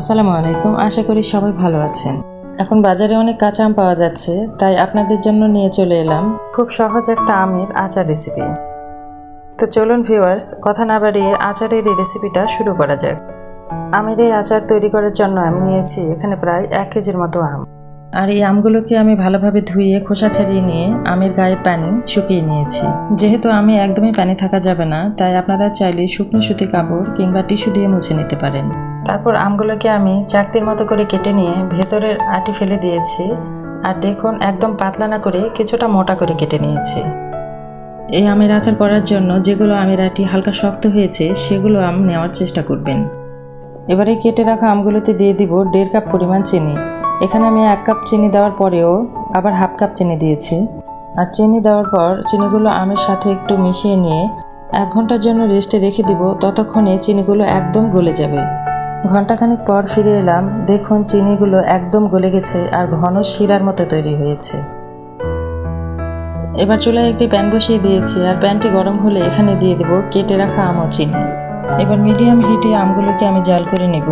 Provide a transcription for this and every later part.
আসসালামু আলাইকুম, আশা করি সবাই ভালো আছেন। এখন বাজারে অনেক কাঁচা আম পাওয়া যাচ্ছে, তাই আপনাদের জন্য নিয়ে চলে এলাম খুব সহজ একটা আমের আচার রেসিপি তো চলুন ভিউয়ার্স কথা না বাড়িয়ে আচারের এই রেসিপিটা শুরু করা যাক। আমের এই আচার তৈরি করার জন্য আমি নিয়েছি এখানে প্রায় এক কেজির মতো আম। আর এই আমগুলোকে আমি ভালোভাবে ধুয়ে, খোসা ছাড়িয়ে নিয়ে আমের গায়ের পানি শুকিয়ে নিয়েছি। যেহেতু আমি একদমই পানি থাকা যাবে না, তাই আপনারা চাইলে শুকনো সুতি কাপড় কিংবা টিস্যু দিয়ে মুছে নিতে পারেন। তারপর আমগুলোকে আমি চাকতির মতো করে কেটে নিয়ে ভেতরের আটি ফেলে দিয়েছি। আর দেখুন, একদম পাতলা না করে কিছুটা মোটা করে কেটে নিয়েছি। এই আমের আচার করার জন্য যেগুলো আমের আটি হালকা শক্ত হয়েছে, সেগুলো আম নেওয়ার চেষ্টা করবেন। এবারে কেটে রাখা আমগুলোতে দিয়ে দিব দেড় কাপ পরিমাণ চিনি। এখানে আমি এক কাপ চিনি দেওয়ার পরেও আবার হাফ কাপ চিনি দিয়েছি। আর চিনি দেওয়ার পর চিনিগুলো আমের সাথে একটু মিশিয়ে নিয়ে এক ঘণ্টার জন্য রেস্টে রেখে দিব। ততক্ষণে চিনিগুলো একদম গলে যাবে। ঘন্টাখানিক পর ফিরে এলাম, দেখুন চিনিগুলো একদম গলে গেছে আর ঘন শিরার মতো তৈরি হয়েছে। এবার চুলায় একটি প্যান বসিয়ে দিয়েছি আর প্যানটি গরম হলে এখানে দিয়ে দেব কেটে রাখা আম চিনি। এবার মিডিয়াম হিটে আমগুলোকে আমি জাল করে নেব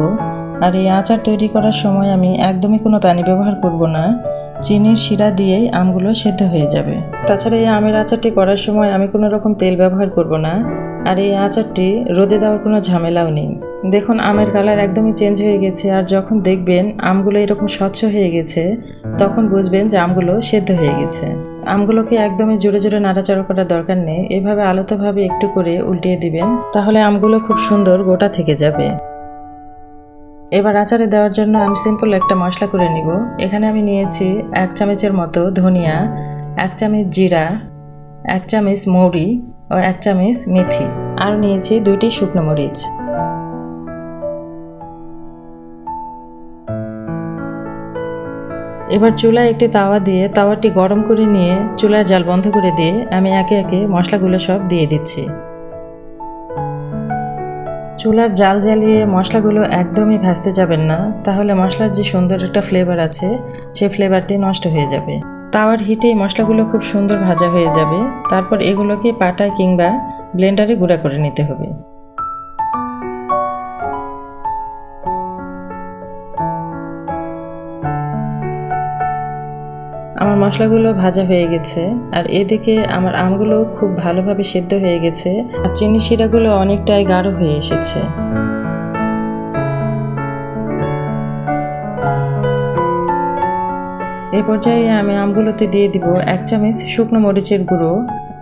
আর এই আচার তৈরি করার সময় আমি একদমই কোনো পানি ব্যবহার করব না। চিনির শিরা দিয়েই আমগুলো সেদ্ধ হয়ে যাবে। তাছাড়া এই আমের আচারটি করার সময় আমি কোনো রকম তেল ব্যবহার করব না আর এই আচারটি রোদে দেওয়ার কোনো ঝামেলাও নেই। দেখুন, আমের কালার একদমই চেঞ্জ হয়ে গেছে আর যখন দেখবেন আমগুলো এরকম স্বচ্ছ হয়ে গেছে, তখন বুঝবেন যে আমগুলো সেদ্ধ হয়ে গেছে। আমগুলোকে একদমই জোরে জোরে নাড়াচাড়া করার দরকার নেই, এভাবে আলতোভাবে একটু করে উল্টিয়ে দিবেন, তাহলে আমগুলো খুব সুন্দর গোটা থেকে যাবে। এবার আচারে দেওয়ার জন্য আমি সিম্পল একটা মশলা করে নিব। এখানে আমি নিয়েছি এক চামচের মতো ধনিয়া, এক চামচ জিরা, এক চামচ মৌরি ও এক চামচ মেথি। আর নিয়েছি দুইটি শুকনো মরিচ। এবার চুলায় একটি তাওয়া দিয়ে তাওয়াটি গরম করে নিয়ে চুলার জাল বন্ধ করে দিয়ে আমি একে একে মশলাগুলো সব দিয়ে দিচ্ছি। চুলার জাল জ্বালিয়ে মশলাগুলো একদমই ভাজতে যাবেন না, তাহলে মশলার যে সুন্দর একটা ফ্লেভার আছে সেই ফ্লেভারটি নষ্ট হয়ে যাবে। তাওয়ার হিটেই মশলাগুলো খুব সুন্দর ভাজা হয়ে যাবে, তারপর এগুলোকে পাটায় কিংবা ব্লেন্ডারে গুঁড়া করে নিতে হবে। আমার মশলাগুলো ভাজা হয়ে গেছে, আর এদিকে আমার আমগুলো খুব ভালোভাবে সেদ্ধ হয়ে গেছে, আর চিনি শিরাগুলো অনেকটাই গাঢ় হয়ে এসেছে। এ পর্যায়ে আমি আমগুলোতে দিয়ে দিব এক চামচ শুকনো মরিচের গুঁড়ো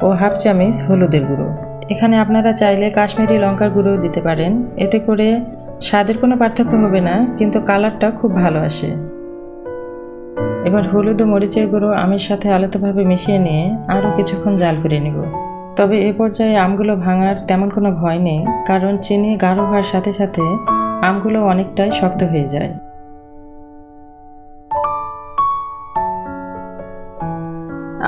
ও হাফ চামচ হলুদের গুঁড়ো। এখানে আপনারা চাইলে কাশ্মীরি লঙ্কার গুঁড়ো দিতে পারেন। এতে করে স্বাদের কোনো পার্থক্য হবে না, কিন্তু কালারটা খুব ভালো আসে। এবার হলুদ ও মরিচের গুঁড়ো আমের সাথে আলাদাভাবে মিশিয়ে নিয়ে আরও কিছুক্ষণ জাল করে নিব। তবে এ পর্যায়ে আমগুলো ভাঙার তেমন কোনো ভয় নেই, কারণ চিনি গাঢ় হওয়ার সাথে সাথে আমগুলো অনেকটাই শক্ত হয়ে যায়।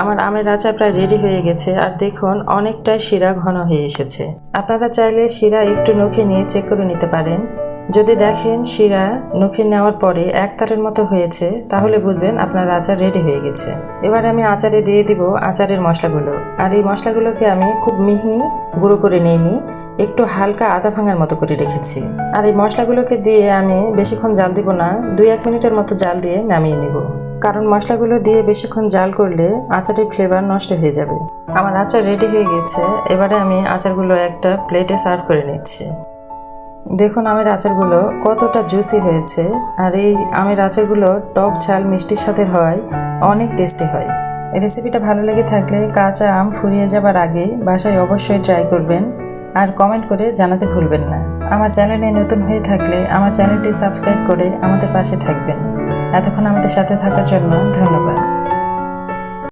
আমার আমের আচার প্রায় রেডি হয়ে গেছে আর দেখুন অনেকটাই শিরা ঘন হয়ে এসেছে। আপনারা চাইলে শিরা একটু নখে নিয়ে চেক করে নিতে পারেন। যদি দেখেন শিরা নখে নেওয়ার পরে এক তারের মতো হয়েছে, তাহলে বুঝবেন আপনার আচার রেডি হয়ে গেছে। এবার আমি আচারে দিয়ে দিব আচারের মশলাগুলো। আর এই মশলাগুলোকে আমি খুব মিহি গুঁড়ো করে নিইনি, একটু হালকা আদা ভাঙার মতো করে রেখেছি। আর এই মশলাগুলোকে দিয়ে আমি বেশিক্ষণ জাল দিব না, দুই এক মিনিটের মতো জাল দিয়ে নামিয়ে নিব। কারণ মশলাগুলো দিয়ে বেশিক্ষণ জাল করলে আচারের ফ্লেভার নষ্ট হয়ে যাবে। আমার আচার রেডি হয়ে গেছে, এবারে আমি আচারগুলো একটা প্লেটে সার্ভ করে নিচ্ছি। দেখুন আমের আচারগুলো কতটা জুসি হয়েছে, আর এই আমের আচারগুলো টক ঝাল মিষ্টির সাথে হয়, অনেক টেস্টি হয়। রেসিপিটা ভালো লেগে থাকলে কাঁচা আম ফুরিয়ে যাবার আগে বাসায় অবশ্যই ট্রাই করবেন, আর কমেন্ট করে জানাতে ভুলবেন না। আমার চ্যানেলে নতুন হয়ে থাকলে আমার চ্যানেলটি সাবস্ক্রাইব করে আমাদের পাশে থাকবেন। এতক্ষণ আমাদের সাথে থাকার জন্য ধন্যবাদ।